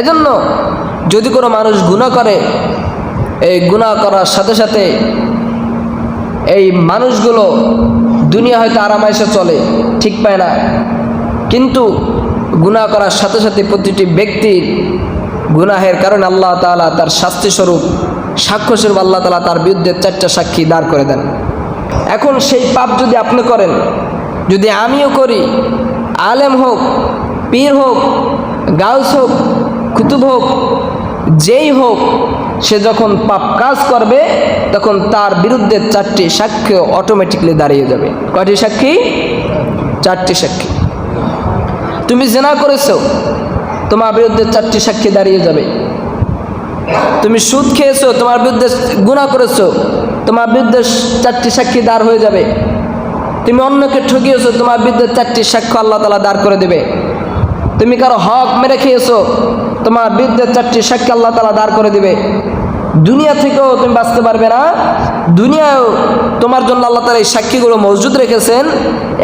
এজন্য যদি কোনো মানুষ গুণা করে, এই গুণা করার সাথে সাথে এই মানুষগুলো দুনিয়া হয়তো আরামাইসে চলে, ঠিক পায় না। কিন্তু গুনাহ করার সাথে সাথে প্রতিটি ব্যক্তির গুনাহের কারণে আল্লাহ তাআলা তার শাস্তি স্বরূপ, সাক্ষ্য স্বরূপ আল্লাহ তাআলা তার বিরুদ্ধে চারটা সাক্ষী দাঁড় করে দেন। এখন সেই পাপ যদি আপনি করেন, যদি আমিও করি, আলেম হোক, পীর হোক, গাউস হোক কুতুব হোক, যেই হোক, সে যখন পাপ কাজ করবে, তখন তার বিরুদ্ধে চারটি সাক্ষ্য অটোমেটিকলি দাঁড়িয়ে যাবে। কয়টি সাক্ষী? চারটি সাক্ষী। তুমি জেনা করেছ, তোমার বিরুদ্ধে চারটি সাক্ষী দাঁড়িয়ে যাবে। তুমি সুদ খেয়েছো, তোমার বিরুদ্ধে গুণা করেছ, তোমার বিরুদ্ধে চারটি সাক্ষী দাঁড় হয়ে যাবে। তুমি অন্যকে ঠকিয়েছো, তোমার বিরুদ্ধে চারটি সাক্ষ্য আল্লাহ তালা দাঁড় করে দেবে। তুমি কারও হক মেরে খেয়েছো তোমার বিরুদ্ধে চারটি সাক্ষী আল্লাহ তালা দাঁড় করে দিবে। দুনিয়া থেকেও তুমি বাঁচতে পারবে না। দুনিয়াও তোমার জন্য আল্লাহ তালা এই সাক্ষীগুলো মজুদ রেখেছেন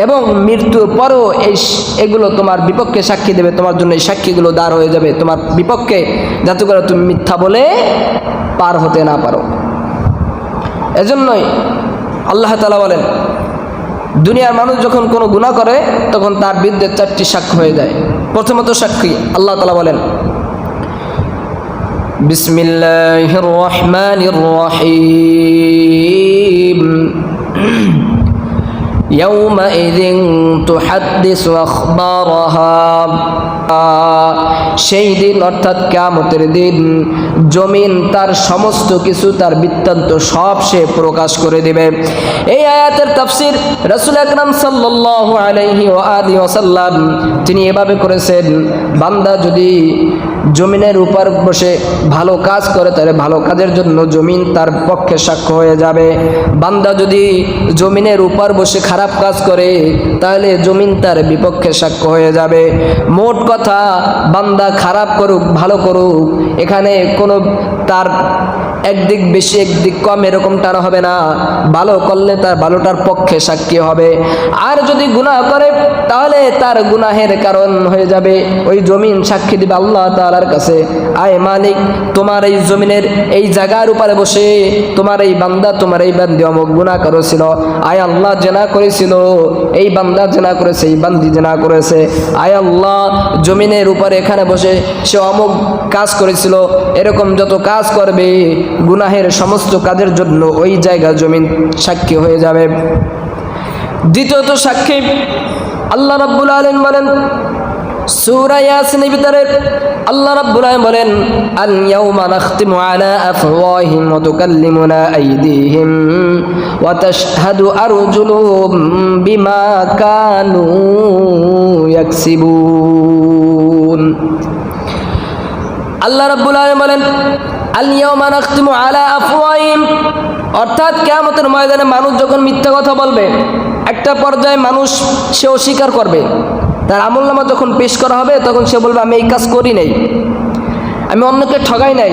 এবং মৃত্যুর পরেও এই এগুলো তোমার বিপক্ষে সাক্ষী দেবে। তোমার জন্য এই সাক্ষীগুলো দাঁড় হয়ে যাবে। তোমার বিপক্ষে যাতে করে তুমি মিথ্যা বলে পার হতে না পারো। এজন্যই আল্লাহ তালা বলেন, দুনিয়ার মানুষ যখন কোনো গুণা করে, তখন তার বিরুদ্ধে চারটি সাক্ষ্য হয়ে যায়। প্রথমত সাক্ষী আল্লাহ তালা বলেন بسم الله الرحمن الرحيم. يومئذ تحدث أخبارها. সেই দিন, অর্থাৎ কামতের দিন, জমিন তার সমস্ত কিছু, তার বৃত্তান্ত সব সে প্রকাশ করে দেবে। এই আয়াতের তাফসির রসুল আকরাম আলাইহি ওয়া আলিহি ওয়াসাল্লাম তিনি এভাবে করেছেন, বান্দা যদি জমিনের উপর বসে ভালো কাজ করে, তাহলে ভালো কাজের জন্য জমিন তার পক্ষে সাক্ষ্য হয়ে যাবে। বান্দা যদি জমিনের উপর বসে খারাপ কাজ করে, তাহলে জমিন তার বিপক্ষে সাক্ষ্য হয়ে যাবে। মোট কথা, বান্দা খারাপ করুক ভালো করুক এখানে কোনো তার একদিক বেশি, একদিক কম এরকমটা আর হবে না। ভালো করলে তার ভালোটার পক্ষে সাক্ষী হবে। আর যদি গুনাহ করে, তাহলে তার গুনাহের কারণ হয়ে যাবে। ওই জমিন সাক্ষী দিবে আল্লাহ তাআলার কাছে। আয় মালিক, তোমার এই জমিনের এই জায়গার উপরে বসে তোমার এই বান্দা, তোমার এই বান্দি অমুক গুনাহ করেছিল। আয় আল্লাহ জেনা করেছিল, এই বান্দা জেনা করেছে, এই বান্দি জেনা করেছে। আয় আল্লাহ, জমিনের উপরে এখানে বসে সে অমুক কাজ করেছিল। এরকম যত কাজ করবে গুনাহের সমস্ত কাজের জন্য ওই জায়গা জমিন সাক্ষী হয়ে যাবে। দ্বিতীয়ত সাক্ষী আল্লাহ রাব্বুল আলামিন বলেন, সূরা ইয়াসিনের ভিতরে আল্লাহ রাব্বুল আলামিন বলেন, আল ইয়াউমা নাখতিমু আলা আফওয়াহিম ওয়া তুকাল্লিমুনা আইদিহিম ওয়া তাশহাদু আরজুলুহুম বিমা কানু ইয়াকসিবুন। আল্লাহ রাব্বুল আলামিন বলেন আল আফওয়াহিম। অর্থাৎ কিয়ামতের ময়দানে মানুষ যখন মিথ্যা কথা বলবে, একটা পর্যায়ে মানুষ সে অস্বীকার করবে। তার আমলনামা যখন পেশ করা হবে, তখন সে বলবে, আমি এই কাজ করি নাই। আমি অন্যকে ঠগাই নাই।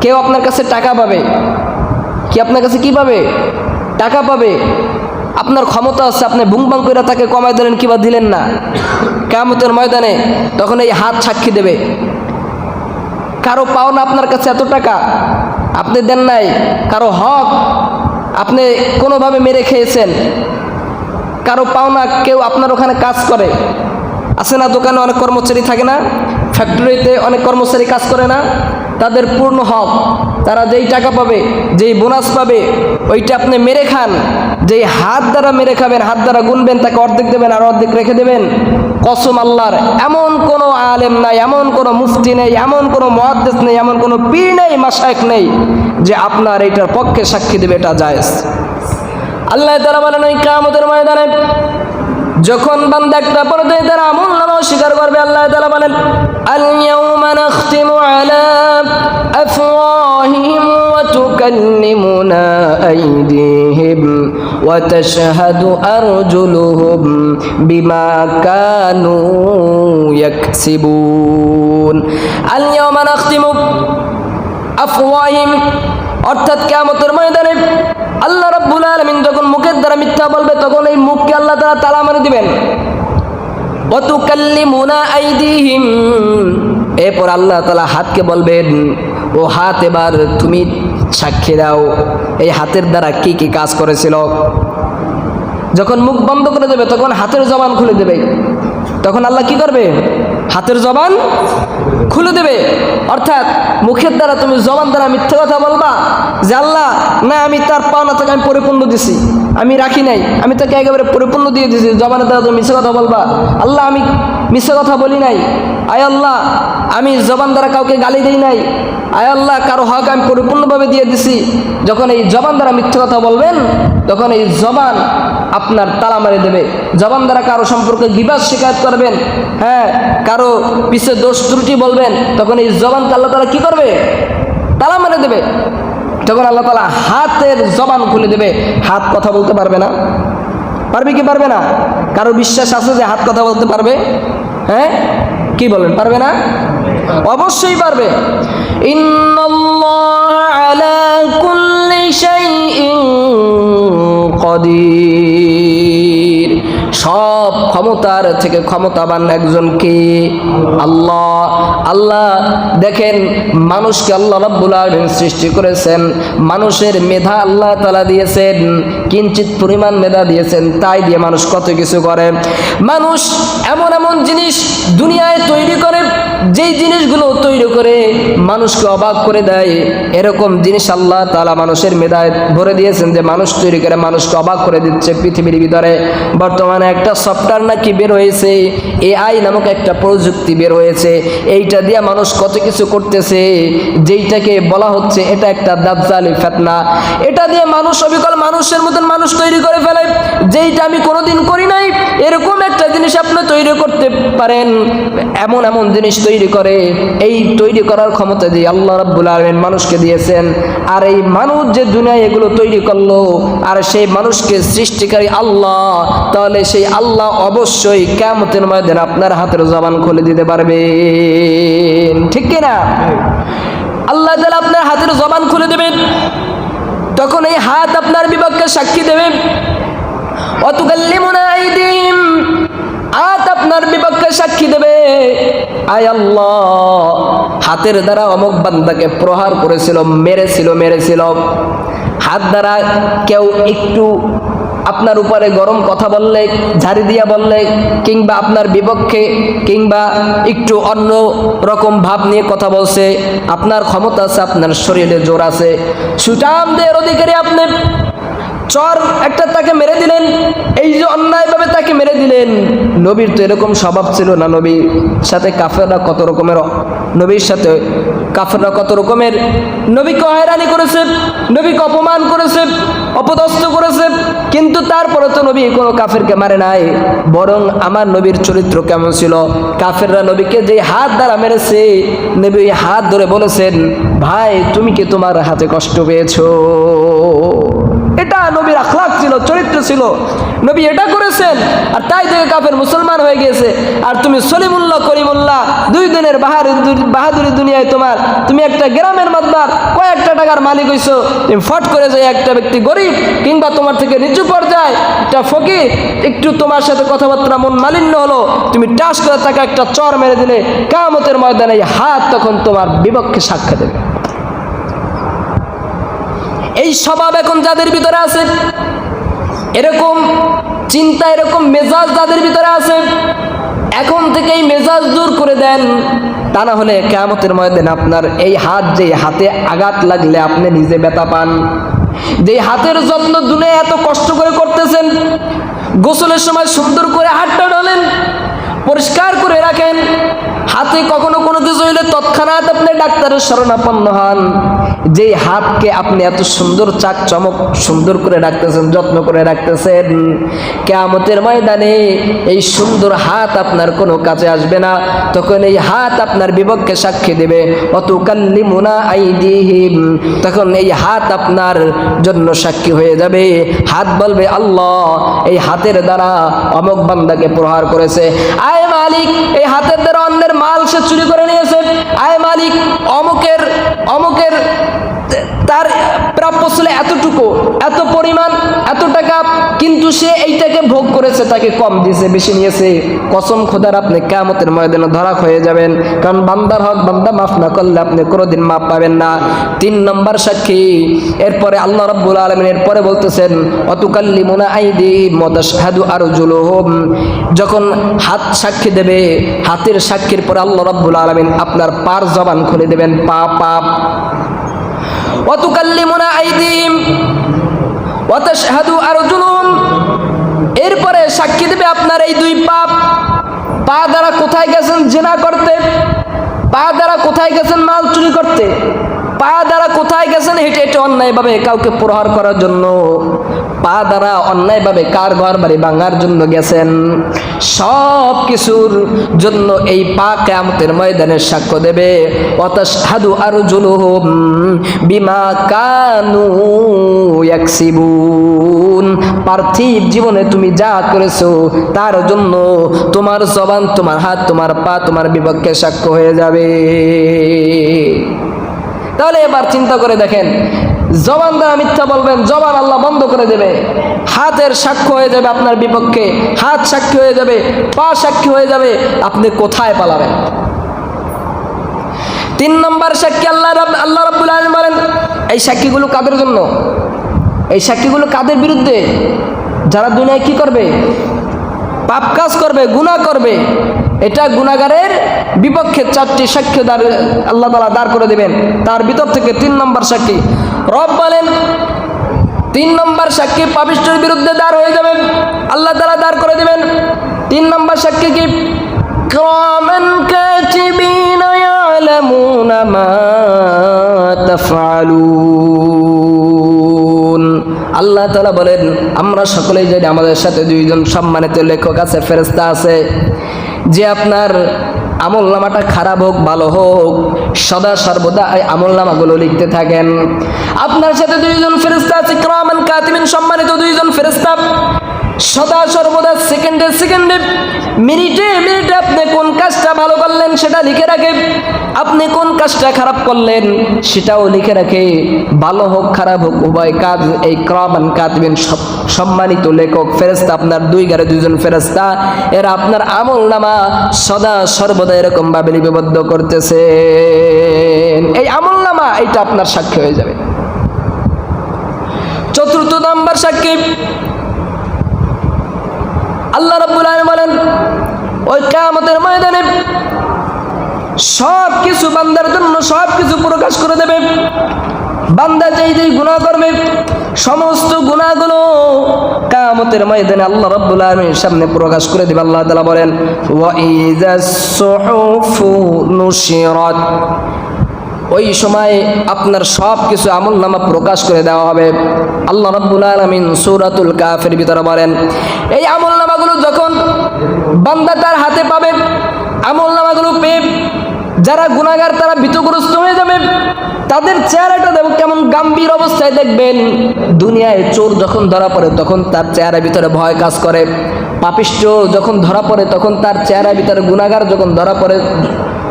কেউ আপনার কাছে টাকা পাবে? কি আপনার কাছে কি পাবে? টাকা পাবে? আপনার ক্ষমতা আছে, আপনি বুংবাং করে তাকে কমাই দিলেন কিবা দিলেন না। কেমতের ময়দানে তখন এই হাত সাক্ষী দেবে। কারও পাওনা আপনার কাছে এত টাকা আপনি দেন নাই, কারও হক আপনি কোনোভাবে মেরে খেয়েছেন, কারও পাওনা কেউ আপনার ওখানে কাজ করে। আছে না দোকানে অনেক কর্মচারী থাকে না? ফ্যাক্টরিতে অনেক কর্মচারী কাজ করে না? তাদের পূর্ণ হক, তারা যেই টাকা পাবে, যেই বোনাস পাবে, ওইটা আপনি মেরে খান। যেই হাত দ্বারা মেরে খাবেন, হাত দ্বারা গুনবেন, তাকে অর্ধেক দেবেন আর অর্ধেক রেখে দেবেন, কসম আল্লাহর, এমন কোনো আলেম নাই, এমন কোনো মুফতি নেই, এমন কোনো মহাদ্দেশ নেই, এমন কোনো পীর নেই মাসায়েক নেই যে আপনার এইটার পক্ষে সাক্ষী দেবে, এটা জায়েজ। আল্লাহ তারা বলেন, ওই কামতের ময়দানে যখন বান্দা একটা পর্যায়ে তারা আমল নামা স্বীকার করবে, আল্লাহ তালা বলেন আল ইয়াউমা নাখতিমু আলা ওয়া তাশহাদু আরজুলুহুম বিমা কানু ইয়াকসিবুন আল ইয়াউমা নাখতিমু আফওয়াহিম অর্থাৎ কিয়ামতের ময়দানে আল্লাহ রাব্বুল আলামিন যখন মুখের দ্বারা মিথ্যা বলবে, তখন এই মুখকে আল্লাহ তাআলা তালা মারে দিবেন। ওয়াতুকাল্লিমুনা আইদিহিম এরপর আল্লাহ তালা হাতকে বলবেন, ও হাত, এবার তুমি সাক্ষী দাও, এই হাতের দ্বারা কি কি কাজ করেছিল? যখন মুখ বন্ধ করে দেবে, তখন হাতের জবান খুলে দেবে। তখন আল্লাহ কি করবে? হাতের জবান খুলে দেবে। অর্থাৎ মুখের দ্বারা তুমি জবান দ্বারা মিথ্যে কথা বলবা যে, আল্লাহ, না, আমি তার পাওনা তাকে আমি পরিপূর্ণ দিছি। আমি রাখি নাই। আমি তাকে একেবারে পরিপূর্ণ দিয়ে দিছি। জবানের দ্বারা তুমি মিথ্যে কথা বলবা। আল্লাহ, আমি মিথ্যে কথা বলি নাই। আয় আল্লাহ, আমি জবান দ্বারা কাউকে গালি দিই নাই। আয় আল্লাহ, কারও হক আমি পরিপূর্ণভাবে দিয়ে দিছি। যখন এই জবান দ্বারা মিথ্যে কথা বলবেন, তখন এই জবান আপনার তালা মারে দেবে। জবান দ্বারা কারও সম্পর্কে গিবাস শিকায়ত করবেন হ্যাঁ কারও পিছে দোষ ত্রুটি বলবেন, তখন এই জবানকে আল্লাহ তালা কি করবে? তালা মারে দেবে। তখন আল্লাহ তালা হাতের জবান খুলে দেবে। হাত কথা বলতে পারবে না। পারবে কি পারবে না? কারও বিশ্বাস আছে যে হাত কথা বলতে পারবে? হ্যাঁ? কি বলেন পারবে না? অবশ্যই পারবে। ইন্নাল্লাহ আলা কুল্লি শাইইন সব ক্ষমতার থেকে ক্ষমতাবান একজন কে? আল্লাহ। আল্লাহ দেখেন, মানুষকে আল্লাহ রাব্বুল আলামিন সৃষ্টি করেছেন, মানুষের মেধা আল্লাহ তাআলা দিয়েছেন, কিঞ্চিত পরিমাণ মেধা দিয়েছেন, তাই দিয়ে মানুষ কত কিছু করে। মানুষ এমন এমন জিনিস দুনিয়ায় তৈরি করে, যেই জিনিসগুলো তৈরি করে মানুষকে অবাক করে দেয়, এরকম জিনিস আল্লাহ তাআলা মানুষের মেধায় ভরে দিয়েছেন যে মানুষ তৈরি করে মানুষকে অবাক করে দিচ্ছে পৃথিবীর ভিতরে। বর্তমানে একটা সফটওয়্যার নাকি বের হয়েছে? এআই নামক একটা প্রযুক্তি বের হয়েছে। এইটা দিয়ে মানুষ কত কিছু করতেছে, যেইটাকে বলা হচ্ছে এটা একটা দাজ্জালি ফেতনা। এটা দিয়ে মানুষ অবিকল মানুষের মতন মানুষ তৈরি করে ফেলে, যেইটা আমি কোনোদিন করি নাই। এরকম একটা জিনিস আপনি তৈরি করতে পারেন, এমন এমন জিনিস তৈরি করে। এই তৈরি করার ক্ষমতা দিয়ে আল্লাহ রাব্বুল আলামিন মানুষকে দিয়েছেন। আর এই মানুষ যে দুনিয়ায় এগুলো তৈরি করল, আর সেই মানুষকে সৃষ্টিকারী আল্লাহ, তাহলে সেই আল্লাহ অবশ্যই কেমতের ময়দানে আপনার হাতের জবান খুলে দিতে পারবে ঠিক কিনা আল্লাহ তাআলা আপনার হাতের জবান খুলে দেবেন। তখন এই হাত আপনার বিপক্ষে সাক্ষী দেবে। অতুকাল্লিমুনা আইদিম, হাত আপনার বিপক্ষে সাক্ষী দেবে। আয় আল্লাহ, হাতের দ্বারা অমুক বান্দাকে প্রহার করেছিল, মেরেছিল মেরেছিল। হাত দ্বারা কেউ একটু আপনার উপরে গরম কথা বললে, ঝাড়ি দিয়া বললে, কিংবা আপনার বিপক্ষে, কিংবা একটু অন্য রকম ভাব নিয়ে কথা বলছে, আপনার ক্ষমতা আছে, আপনার শরীরে জোর আছে। সুটামদের অধিকারী আপনি। চর একটা তাকে মেরে দিলেন, এই যে অন্যায়ভাবে তাকে মেরে দিলেন। নবীর তো এরকম স্বভাব ছিল না নবীর সাথে কাফেররা কত রকমের, নবীর সাথে কাফেররা কত রকমের। নবীকে হয়রানি করেছে, নবীকে অপমান করেছে, অপদস্থ করেছে। কিন্তু তারপরে তো নবী কোনো কাফেরকে মারে নাই, বরং আমার নবীর চরিত্র কেমন ছিল? কাফেররা নবীকে যে হাত দ্বারা মেরেছে, নবী হাত ধরে বলেছেন, ভাই, তুমি কি তোমার হাতে কষ্ট পেয়েছ? নবীর আখলাক ছিল, চরিত্র ছিল। নবী এটা করেছেন, আর তাই থেকে কাফের মুসলমান হয়ে গিয়েছে। আর তুমি সলিমুল্লাহ, করিমুল্লাহ, দুই দিনের বাহাদুরি বাহাদুরি দুনিয়ায় তোমার, তুমি একটা গ্রামের মাদ্দার কয়েকটা টাকার মালিক হইছো, তুমি ফট করে যাই একটা ব্যক্তি গরিব কিংবা তোমার থেকে নিচু পর্যায়ে, একটা ফকির, একটু তোমার সাথে কথাবার্তা মন মালিন্য হলো, তুমি টাস করে তাকে একটা চর মেরে দিলে, কামতের ময়দানে হাত তখন তোমার বিপক্ষে সাক্ষ্য দেবে। এই স্বভাব এখন যাদের ভিতরে আছে, এরকম চিন্তা, এরকম মেজাজ যাদের ভিতরে আছে, এখন থেকে এই মেজাজ দূর করে দেন, তা না হলে কেয়ামতের ময়দানে আপনার এই হাত যে হাতে আঘাত লাগলে আপনি নিজে ব্যথা পান। যে হাতের যত্ন দুনে এত কষ্ট করে করতেছেন, গোসলের সময় সুন্দর করে হাতটা ঢালেন, পরিষ্কার করে রাখেন হাতে কখনো কোনো কিছু হইলে তৎক্ষণাৎ আপনি ডাক্তারের শরণাপন্ন হন। যে হাতকে আপনি এত সুন্দর চাক চমক সুন্দর করে রাখতেছেন যত্ন করে রাখতেছেন কেয়ামতের ময়দানে এই সুন্দর হাত আপনার কোনো কাজে আসবে না। তখন এই হাত আপনার বিপক্ষে সাক্ষী দেবে। অত কাল্লিমুনা আইদিহিম। তখন এই হাত আপনার জন্য সাক্ষী হয়ে যাবে। হাত বলবে, আল্লাহ, এই হাতের দ্বারা অমক বান্দাকে প্রহার করেছে। আয় মালিক, এই হাতের দ্বারা অন্যের মাল সে চুরি করে নিয়েছে। আয় মালিক অমুকের অমুকের তার প্রাপ্য ছিল এতটুকু, এত পরিমাণ, এত টাকা, কিন্তু সে এইটাকে ভোগ করেছে, তাকে কম দিয়েছে, বেশি নিয়েছে। কসম খোদার, আপনি কেমতের ময়দানে ধরা হয়ে যাবেন। কারণ বান্দার হক, বান্দা মাফ না করলে আপনি কোনোদিন মাপ পাবেন না। তিন নম্বর সাক্ষী, এরপরে আল্লাহ রব্বুল আলমিন এরপরে বলতেছেন অতুকাল্লি মোনা আইদি মদাসাদু আর যখন হাত সাক্ষী দেবে, হাতের সাক্ষীর পরে আল্লাহ রব্বুল আলমিন আপনার পার জবান খুলে দেবেন, পা পাপ এরপরে সাক্ষী দেবে আপনার এই দুই পাপ। পা দ্বারা কোথায় গেছেন জেনা করতে? পা দ্বারা কোথায় গেছেন মাল চুরি করতে? পা দ্বারা কোথায় গেছেন হেঁটে হেঁটে অন্যায়ভাবে কাউকে প্রহার করার জন্য? পা দ্বারা অন্যায়ভাবে কার ঘর বাড়ি ভাঙার জন্য গেছেন। সব কিছুর জন্য এই পা কেমতের ময়দানে সাক্ষ্য দেবে। অতাস হাদু আর জুলুহুম বিমা কানু ইয়াকসিবুন। পার্থিব জীবনে তুমি যা করেছ তার জন্য তোমার জবান, তোমার হাত, তোমার পা, তোমার বিপক্ষে সাক্ষ্য হয়ে যাবে। তাহলে এবার চিন্তা করে দেখেন জবান দ্বারা মিথ্যা বলবেন, জবান আল্লাহ বন্ধ করে দেবে। হাতের সাক্ষ্য হয়ে যাবে আপনার বিপক্ষে, হাত সাক্ষী হয়ে যাবে, পা সাক্ষী হয়ে যাবে, আপনি কোথায় পালাবেন? তিন নম্বর সাক্ষী আল্লাহ আল্লাহ রব্বুল আলম বলেন, এই সাক্ষীগুলো কাদের জন্য? এই সাক্ষীগুলো কাদের বিরুদ্ধে? যারা দুনিয়ায় কি করবে? পাপ কাজ করবে, গুনাহ করবে এটা গুনাগারের বিপক্ষে চারটি সাক্ষ্য দাঁড় আল্লাহ তালা দাঁড় করে দেবেন। তার ভিতর থেকে তিন নম্বর সাক্ষী। রব বলেন, তিন নম্বর সাক্ষী পাপিষ্টের বিরুদ্ধে দাঁড় হয়ে যাবেন। আল্লাহ তালা দাঁড় করে দেবেন। তিন নম্বর সাক্ষী কি? ক্রমান তাফআলুন। আল্লাহ তাআলা বলেন, আমরা সকলেই জানি আমাদের সাথে দুইজন সম্মানিত লেখক আছে, ফেরেশতা আছে। যে আপনার আমল নামাটা খারাপ হোক, ভালো হোক, সদা সর্বদা আমল নামাগুলো লিখতে থাকেন। আপনার সাথে দুইজন ফেরেস্তা আছে, ক্রামান কাতিমিন সম্মানিত দুইজন ফেরেস্তা সদা সর্বদা সেকেন্ডে সেকেন্ডে মিনিটে মিনিটে আপনি কোন কাজটা ভালো করলেন সেটা লিখে রাখে। আপনি কোন কাজটা খারাপ করলেন সেটাও লিখে রাখে। ভালো হোক, খারাপ হোক, উভয় কাজ, এই ক্রামান সব সম্মানিত লেখক ফেরেস্তা আপনার দুই গারে দুজন ফেরেস্তা এরা আপনার আমল নামা সদা সর্বদা এরকম ভাবে লিপিবদ্ধ করতেছে এই আমল নামা, এইটা আপনার সাক্ষী হয়ে যাবে। চতুর্থ নাম্বার সাক্ষী আল্লাহ রাব্বুল আলামিন বলেন, ওই কিয়ামতের ময়দানে সব কিছু বান্দার জন্য সব কিছু প্রকাশ করে দেবে। বান্দা যেই যেই গুনাহ করবে, সমস্ত গুনাহগুলো কিয়ামতের ময়দানে আল্লাহ রাব্বুল আলামিনের সামনে প্রকাশ করে দেবে। আল্লাহ তাআলা বলেন, ওয়া ইযাস সুহুফু নুশিরাত। ওই সময় আপনার সব কিছু আমল নামা প্রকাশ করে দেওয়া হবে। আল্লাহ রাব্বুল আলামিন সূরাতুল কাফের ভিতরে বলেন, এই আমল নামাগুলো যখন বান্দা তার হাতে পাবে, আমল নামাগুলো পেয়ে যারা গুনাহগার তারা ভীতগ্রস্ত হয়ে যাবে। তাদের চেহারাটা দেখো কেমন গাম্ভীর অবস্থায় দেখবেন। দুনিয়ায় চোর যখন ধরা পড়ে, তখন তার চেহারার ভিতরে ভয় কাজ করে। পাপিষ্ট যখন ধরা পড়ে, তখন তার চেহারার ভিতরে গুনাগার যখন ধরা পড়ে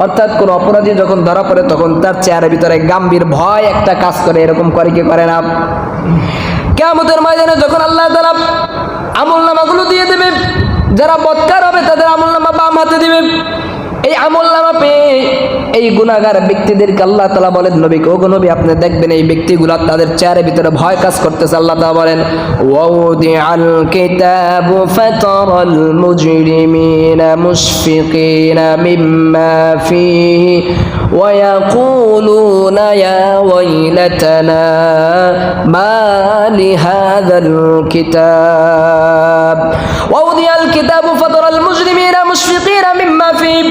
অর্থাৎ কোন অপরাধী যখন ধরা পড়ে, তখন তার চেহারার ভিতরে গাম্ভীর ভয় একটা কাজ করে, এরকম করে কি করে না? কেমতের ময়দানে যখন আল্লাহ তালা আমল নামাগুলো দিয়ে দেবে, যারা বৎকার হবে তাদের আমল নামা বাম হাতে দিবে। এই আমল নামা পেয়ে এই গুণাগার ব্যক্তিদেরকে আল্লাহ তালা বলেন নবীকে ও গো নবী আপনি দেখবেন এই ব্যক্তিগুলো তাদের চেয়ারের ভিতরে ভয় কাজ করতেছে আল্লাহ তালা বলেন ووضع الكتاب فترى المجرمين مشفقين مما فيه ويقولون يا ويلتنا ما لهذا الكتاب ووضع الكتاب فترى المجرمين مشفقين مما فيه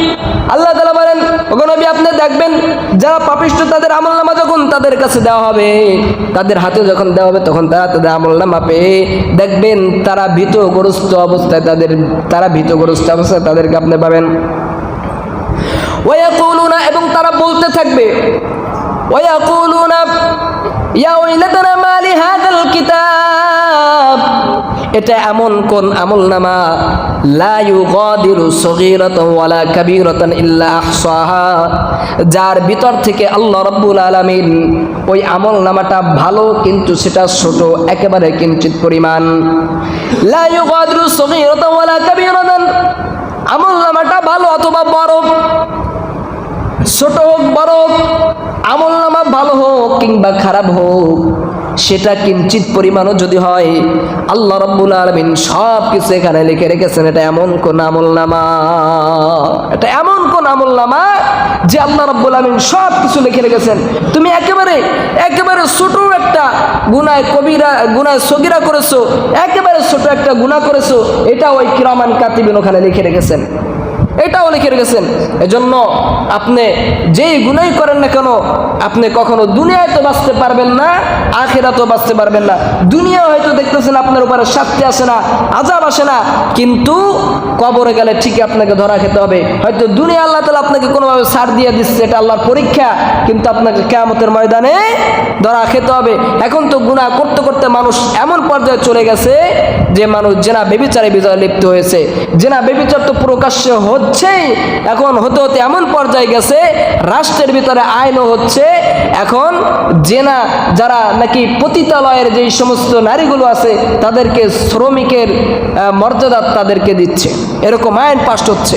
আল্লাহ আপনি দেখবেন, যারা পাপিষ্ট, তাদের আমল নামা যখন তাদের কাছে দেওয়া হবে, তাদের হাতে যখন দেওয়া হবে, তখন তারা তাদের আমল নামা পেয়ে দেখবেন, তারা ভীতগ্রস্ত অবস্থায় তাদের, তারা ভীতগ্রস্ত অবস্থায় তাদেরকে আপনি পাবেন। ওয়াকুলুনা এবং তারা বলতে থাকবে ওয়াকুলুনা ইয়া ওয়াইলাতানা মা লিহাযাল কিতাব। এটা এমন কোন আমল নামা? যার ভিতর থেকে আল্লাহ রাব্বুল আলামিন ওই আমল নামাটা ভালো, কিন্তু সেটা ছোট, একেবারে কিঞ্চিত পরিমাণ। আমল নামাটা ভালো অথবা বড়? ছোট হোক, বড় হোক, আমল নামা ভালো হোক কিংবা খারাপ হোক সেটা কিঞ্চিত পরিমাণও যদি হয়, আল্লাহ রব্বুল আলমিন সব কিছু এখানে লিখে রেখেছেন, এটা এমন কোন আমল নামা, এটা এমন কোন আমল নামা যে আল্লাহ রব্বুল আলমিন সব কিছু লিখে রেখেছেন। তুমি একেবারে একেবারে ছোট একটা গুনায় কবিরা, গুনায় সগিরা করেছ, একেবারে ছোট একটা গুনাহ করেছ এটা ওই কিরামান কাতিবিন ওখানে লিখে রেখেছেন। এটাও লিখে রেখেছেন। এজন্য আপনি যেই গুনাই করেন না কেন, আপনি কখনো দুনিয়ায় তো বাঁচতে পারবেন না আখেরা তো বাঁচতে পারবেন না। দুনিয়া হয়তো দেখতেছেন আপনার উপরে শাস্তি আসে না আজাব আসে না, কিন্তু কবরে গেলে ঠিকই আপনাকে ধরা খেতে হবে। হয়তো দুনিয়া আল্লাহ তালা আপনাকে কোনোভাবে ছাড় দিয়ে দিচ্ছে, এটা আল্লাহর পরীক্ষা, কিন্তু আপনাকে কেয়ামতের ময়দানে ধরা খেতে হবে। এখন তো গুনাহ করতে করতে মানুষ এমন পর্যায়ে চলে গেছে যে মানুষ জেনা বেবিচারে বিজয় লিপ্ত হয়েছে। জেনা বেবিচার তো প্রকাশ্যে হচ্ছেই এখন হতে হতে এমন পর্যায়ে গেছে, রাষ্ট্রের ভিতরে আইনও হচ্ছে, এখন জেনা যারা নাকি পতিতালয়ের যেই সমস্ত নারীগুলো আছে, তাদেরকে শ্রমিকের মর্যাদা তাদেরকে দিচ্ছে। এরকম আইন পাশ হচ্ছে।